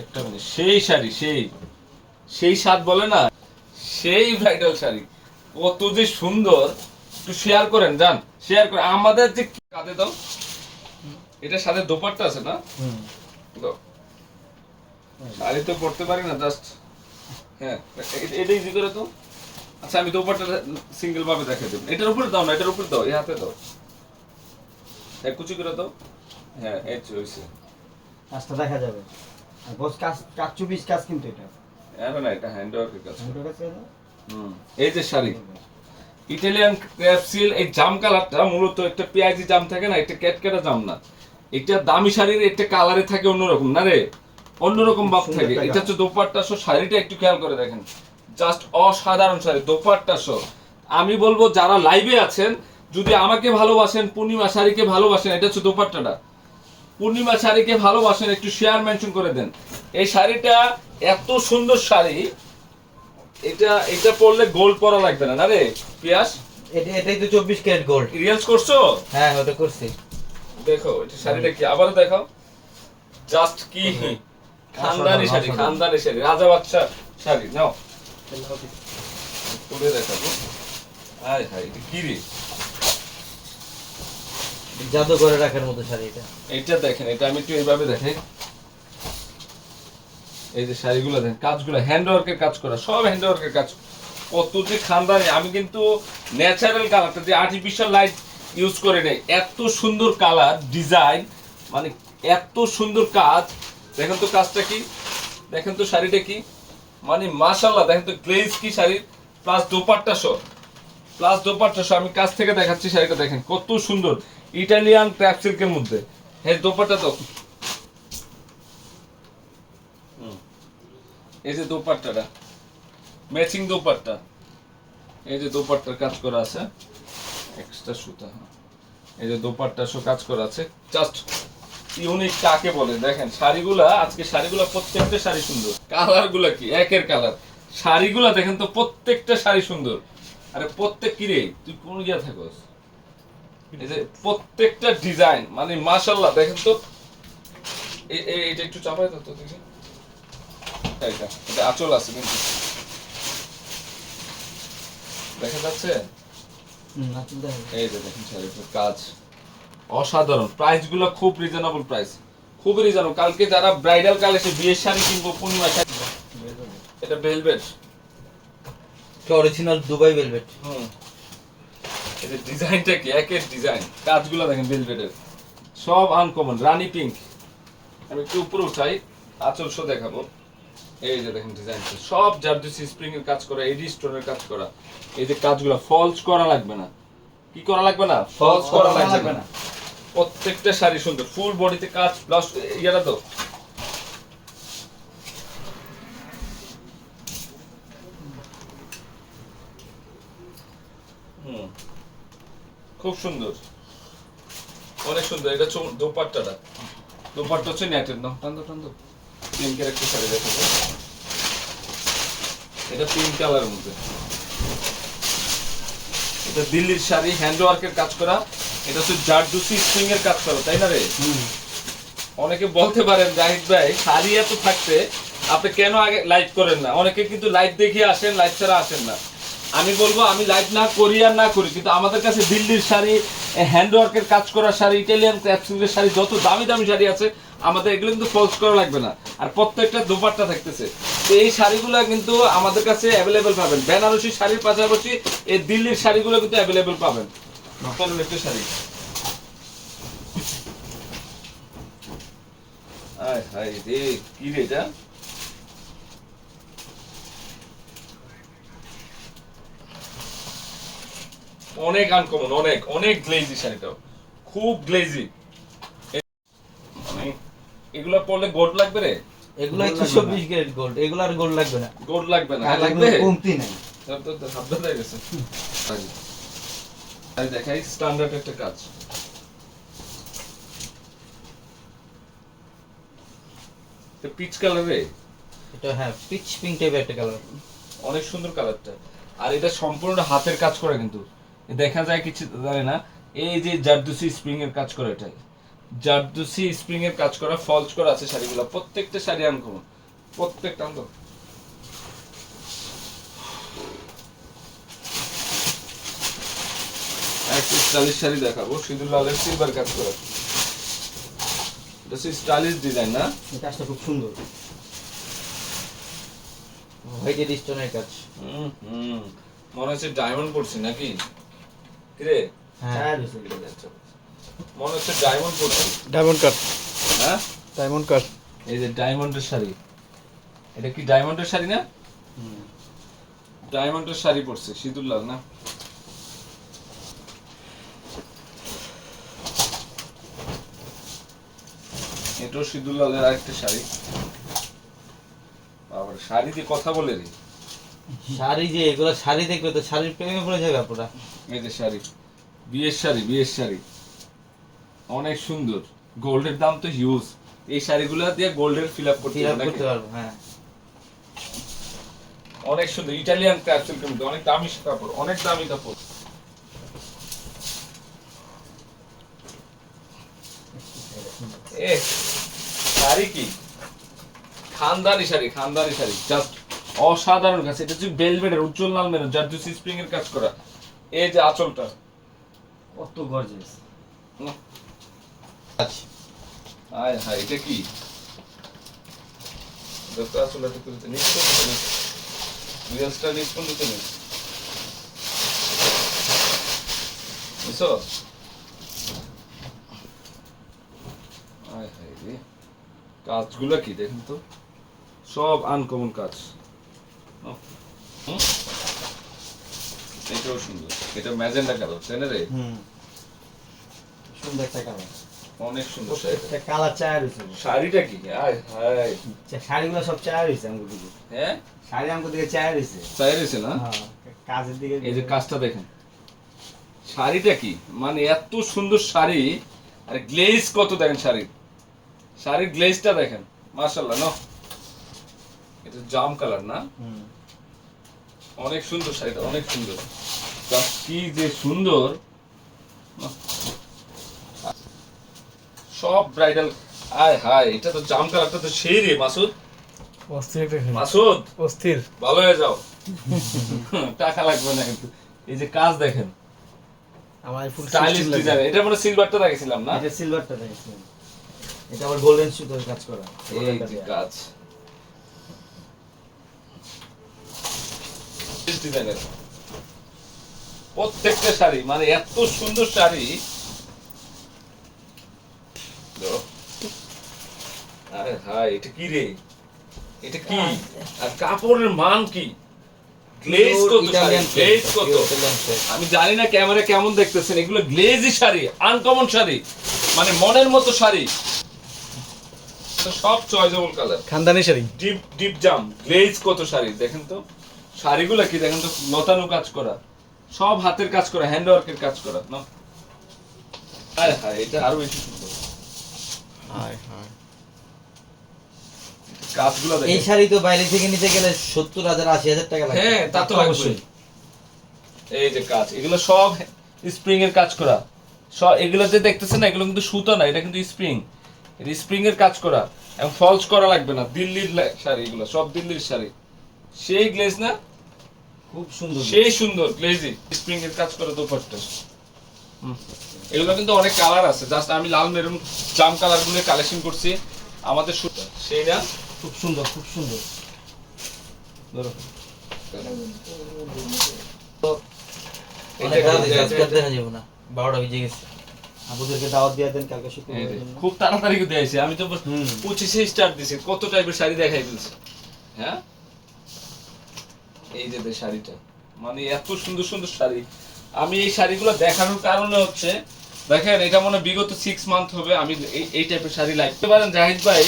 একটা মিনিট। সেই শাড়ি সেই সেই স্বাদ বলে না সেই ব্রাইডাল শাড়ি। কত যে সুন্দর। একটু শেয়ার করেন জান শেয়ার করে আমাদের যে কাঁধে দাও। এটা সাথে দোপাট্টা আছে না? শাড়ি তো পড়তে পারি না জাস্ট হ্যাঁ এটা ইজি করে তো। আচ্ছা আমি দোপাট্টা সিঙ্গেল ভাবে দেখে দেব। এটার উপরে দাও না এটার উপরে দাও এই হাতে দাও। এক কুচি করে দাও। হ্যাঁ এই হয়েছে কাজটা দেখা যাবে। আর বস কাজ কাজ চব্বিশ কাজ কিন্তু এটা। হ্যান্ড ওয়ার্কের কাজ? হুম। এই যে শাড়ি। ইটালিয়ান ক্র্যাপসিল এই জাম কালারটা মূলত একটা পেঁয়াজি জাম থাকে না একটা ক্যাটকেটা জাম না। এটা দামি শাড়ির একটা কালারে থাকে অন্যরকম না রে? অন্যরকম ভাব থাকে। এটা হচ্ছে দোপাট্টা সহ শাড়িটা একটু খেয়াল করে দেখেন। জাস্ট অসাধারণ শাড়ি দোপাট্টা সহ। আমি বলব যারা লাইভে আছেন যদি আমাকে ভালোবাসেন পূর্ণিমা শাড়িকে ভালোবাসেন এটা হচ্ছে দোপাট্টাটা। পূর্ণিমা শাড়িকে ভালোবাসেন একটু শেয়ার মেনশন করে দেন। এই শাড়িটা এত সুন্দর শাড়ি এটা এটা পরলে গোল্ড পরা লাগবে না না রে? পিয়াস? এটা এটাই তো চব্বিশ ক্যারেট গোল্ড রিয়াজ করছ? হ্যাঁ ওটা করছি। দেখো এটা শাড়িটা কি? আবার দেখাও। জাস্ট কি খানদানি শাড়ি খানদানি শাড়ি রাজা বাচ্চা শাড়ি নাও। তুলে দেখাবো। আয় হায় এটা কি রে? জাদু করে রাখার মতো শাড়ি এটা। এইটা দেখেন, এটা আমি একটু এইভাবে দেখাই এই যে শাড়িগুলো দেখেন, কাজগুলো হ্যান্ড ওয়ার্কের কাজ করা, সব হ্যান্ড ওয়ার্কের কাজ। কত যে খানদানি, আমি কিন্তু ন্যাচারাল কালারটা যে আর্টিফিশিয়াল লাইট ইউজ করে নেই। এত সুন্দর কালার ডিজাইন মানে এত সুন্দর কাজ। দেখেন তো কাজটা কি? দেখেন তো শাড়িটা কি? মানে মাশাল্লাহ দেখেন তো গ্লেজ কি শাড়ির প্লাস দোপাট্টা সহ। প্লাস দোপাট্টা সহ, আমি কাছ থেকে দেখাচ্ছি শাড়িটা, দেখেন কত সুন্দর। ইটালিয়ান ক্র্যাপ সিল্কের মধ্যে। হ্যাঁ দোপাট্টা তো এই যে দোপাট্টাটা ম্যাচিং দোপাট্টা, এই যে দোপাট্টার কাজ করা আছে এক্সট্রা সুতা হ্যাঁ। এই যে দোপাট্টা সহ কাজ করা আছে জাস্ট ইউনিক কাকে বলে? দেখেন, শাড়িগুলা, আজকে শাড়িগুলা প্রত্যেকটা শাড়ি সুন্দর। কালারগুলা কি? একের কালার। শাড়িগুলা দেখেন তো প্রত্যেকটা শাড়ি সুন্দর। আরে প্রত্যেক কি রে? তুই কোন গিয়া থাকস? এই যে প্রত্যেকটা ডিজাইন মানে মাশাল্লাহ দেখেন তো। এটা একটু চাপাই তো দেখি। এইটা এটা আঁচল আছে কিন্তু। দেখা যাচ্ছে। এই যে দেখেন শাড়িটার কাজ। অসাধারণ। প্রাইসগুলো খুব রিজনেবল প্রাইস খুব রিজনেবল কালকে যারা ব্রাইডাল কালেকশন বিয়ের শাড়ি কিনবো পূর্ণিমা শাড়ি এটা ভেলভেট অরিজিনাল দুবাই ভেলভেট হুম। এটা ডিজাইনটা কি? একের ডিজাইন। কাজগুলো দেখেন ভেলভেটের সব আনকমন রানী পিঙ্ক আমি একটু উপরে উঠাই আঁচল শো দেখাবো। এই যে দেখেন ডিজাইনটা। সব জারদুসি স্প্রিং এর কাজ করা এডি স্টোনের কাজ করা। এই যে কাজগুলো ফলস করা লাগবে না। কি করা লাগবে না? ফলস করা লাগবে না। প্রত্যেকটা শাড়ি সুন্দর। ফুল বডিতে কাজ প্লাস ইয়ারা তো খুব সুন্দর। অনেক সুন্দর এটা দোপাট্টাটা। দোপাট্টা হচ্ছে নেটের নাম। টান্দো টান্দো পিঙ্কের একটা শাড়ি দেখাবো এটা পিঙ্ক কালারের মধ্যে। এটা দিল্লির শাড়ি হ্যান্ড ওয়ার্কের কাজ করা। এটা হচ্ছে জারদুসি স্প্রিং এর কাজ করা তাই না রে? অনেকে বলতে পারেন জাহিদ ভাই শাড়ি এত থাকতে আপনি কেন আগে লাইট করেন না? অনেকে কিন্তু লাইট দেখে আসেন লাইট ছাড়া আসেন না। আমি বলব আমি লাইভ না করি আর না করি কিন্তু আমাদের কাছে দিল্লির শাড়ি হ্যান্ড ওয়ার্কের কাজ করা শাড়ি ইটালিয়ান ক্র্যাপসিলের শাড়ি যত দামি দামি শাড়ি আছে আমাদের এগুলো কিন্তু ফলস করা লাগবে না। আর প্রত্যেকটা দোপাট্টা থাকতেছে। তো এই শাড়িগুলো কিন্তু আমাদের কাছে অ্যাভেলেবেল পাবেন। বেনারসি শাড়ির পাশাপাশি এই দিল্লির শাড়িগুলো কিন্তু অ্যাভেলেবেল পাবেন। একটু শাড়ি। আয় হায় রে কি রে এটা? অনেক আনকমন অনেক অনেক গ্লেজি শাড়িটাও খুব গ্লেজি এগুলো পরলে গোল্ড লাগবে রে? এগুলো একশো চব্বিশ ক্যারেট গোল্ড এগুলো আর গোল্ড লাগবে না। গোল্ড লাগবে না। আর লাগবে? কমতি নাই। সাবধান হয়ে গেছে। আমি দেখাই স্ট্যান্ডার্ড একটা কাজ। পিচ কালারে এটা হ্যাঁ পিচ পিঙ্ক টাইপের একটা কালার অনেক সুন্দর কালারটা আর এটা সম্পূর্ণ হাতের কাজ করে কিন্তু। দেখা যায় কিছু জানে না এই যে জারদুসি স্প্রিং এর কাজ করে এটা জারদুসি স্প্রিং এর কাজ করা ফলস করা আছে শাড়িগুলো প্রত্যেকটা শাড়ি আনকমন প্রত্যেকটা একটা স্টাইলিশ শাড়ি দেখাবো সিঁদুর লালের সিলভার কাজ করা। এটা স্টাইলিশ ডিজাইন না? কাজটা খুব সুন্দর। হোয়াইটের স্টোনের কাজ। হুম হুম। মনে হচ্ছে ডায়মন্ড পড়ছি নাকি? কিরে? হ্যাঁ। মনে হচ্ছে ডায়মন্ড ডায়মন্ড কাট হ্যাঁ? ডায়মন্ড কাট এই যে ডায়মন্ডের শাড়ি। এটা কি ডায়মন্ডের শাড়ি না? ডায়মন্ডের শাড়ি পরছে না? এটাও আরেকটা শাড়ি। বাবার শাড়ি দিয়ে কথা বলে রে। শাড়ি যে এগুলো শাড়ি দেখবে তো শাড়ির প্রেমে পড়ে যাবে পুরা এই যে শাড়ি। বিয়ের শাড়ি বিয়ের শাড়ি। অনেক সুন্দর। গোল্ডের দাম তো হিউজ এই শাড়িগুলো দিয়ে গোল্ডের ফিল আপ করতে পারব হ্যাঁ। অনেক সুন্দর। ইটালিয়ান ক্যাপসুল কিন্তু অনেক দামি কাপড় অনেক দামি কাপড়। এ শাড়ি কি? খানদানি শাড়ি খানদানি শাড়ি। জাস্ট অসাধারণ কাজ। এটা হচ্ছে বেলভেটের উজ্জ্বল লাল মেরুন। যার স্প্রিং এর কাজ করা। এই যে আঁচলটা। কত গর্জিয়াস উহ, আচ্ছা। আয় হায় এটা কি? যত আসলে তো করতে নিশ্চয় নিতে রিলসটা নিশ্চয় নিতে নেই বুঝছ? আয় হায় রে। কাজগুলো কি দেখুন তো? সব আনকমন কাজ? এটাও সুন্দর। এটা ম্যাজেন্ডা কালার তাই না রে? সুন্দর একটা কালার। অনেক সুন্দর একটা কালার শাড়িটা কি? আয় হায়। শাড়িগুলো সব দিকে। হ্যাঁ? শাড়ি দিকে না? হ্যাঁ কাজের দিকে এই যে কাজটা দেখেন। শাড়িটা কি? মানে এত সুন্দর শাড়ি। আর গ্লেজ কত দেখেন শাড়ির। শাড়ির গ্লেজটা দেখেন। মাশাল্লাহ ন এটা জাম কালার না? হুম। অনেক সুন্দর শাড়িটা অনেক সুন্দর। কি যে সুন্দর। সব ব্রাইডাল আয় হায় এটা তো জাম কালারটা তো সেই রে মাসুদ। অস্থির মাসুদ। অস্থির। ভালো হয়ে যাও। টাকা লাগবে না কিন্তু। এই যে কাজ দেখেন। আমার ফুল স্টাইলিশ ডিজাইন এটা মানে সিলভারটা রাখছিলাম না? এটা সিলভারটা দেখেছিলাম এটা আবার গোল্ডেন সুতোর কাজ করা। এই। কাজ। ডিজাইনের প্রত্যেকটা শাড়ি মানে এত সুন্দর শাড়ি আরে হায় এটা কি রে? এটা কি? আর কাপড়ের মান কি? গ্লেজ কত গ্লেজ কত? আমি জানি না ক্যামেরা কেমন দেখতেছেন এগুলো গ্লেজি শাড়ি আনকমন শাড়ি মানে মনের মতো শাড়ি। সব চয়েজেবল কালার খানদানি শাড়ি। ডিপ ডিপ জাম গ্লেজ কত শাড়ি দেখেন তো। শাড়িগুলো কি দেখেন তো লতানো কাজ করা। সব হাতের কাজ করা হ্যান্ড ওয়ার্কের কাজ করা না? আরে হায় এটা আরও বেশি সুন্দর। হায় হায়। কাজগুলো এই শাড়ি তো বাইরে থেকে নিতে গেলে সত্তর হাজার আশি হাজার টাকা লাগে হ্যাঁ তা তো অবশ্যই। এই যে কাজ এগুলো সব স্প্রিং এর কাজ করা। সব এগুলো যে দেখতেছেন না এগুলো কিন্তু সুতো না এটা কিন্তু স্প্রিং স্প্রিং এর কাজ করা। এবং ফলস করা লাগবে না দিল্লির শাড়ি এগুলো সব দিল্লির শাড়ি। সেই গ্লেজ না? খুব সুন্দর সেই সুন্দর গ্লেজি স্প্রিং এর কাজ করা দোপাট্টা। এগুলো কিন্তু অনেক কালার আছে জাস্ট আমি লাল মেরুন জাম কালারগুলো কালেকশন করছি আমাদের সুতো সেই না খুব সুন্দর খুব সুন্দর। ধরো। খুব তাড়াতাড়ি দিয়েছি আমি তো হুম। পঁচিশে স্টার্ট দিছি কত টাইপের শাড়ি দেখাই ফেলছি। হ্যাঁ? এই যে শাড়িটা। মানে এত সুন্দর সুন্দর শাড়ি। আমি এই শাড়িগুলো দেখানোর কারণে হচ্ছে, দেখেন, এটা মনে বিগত সিক্স মান্থ হবে, আমি এই- এই টাইপের শাড়ি লাইভ পারেন জাহিদ ভাই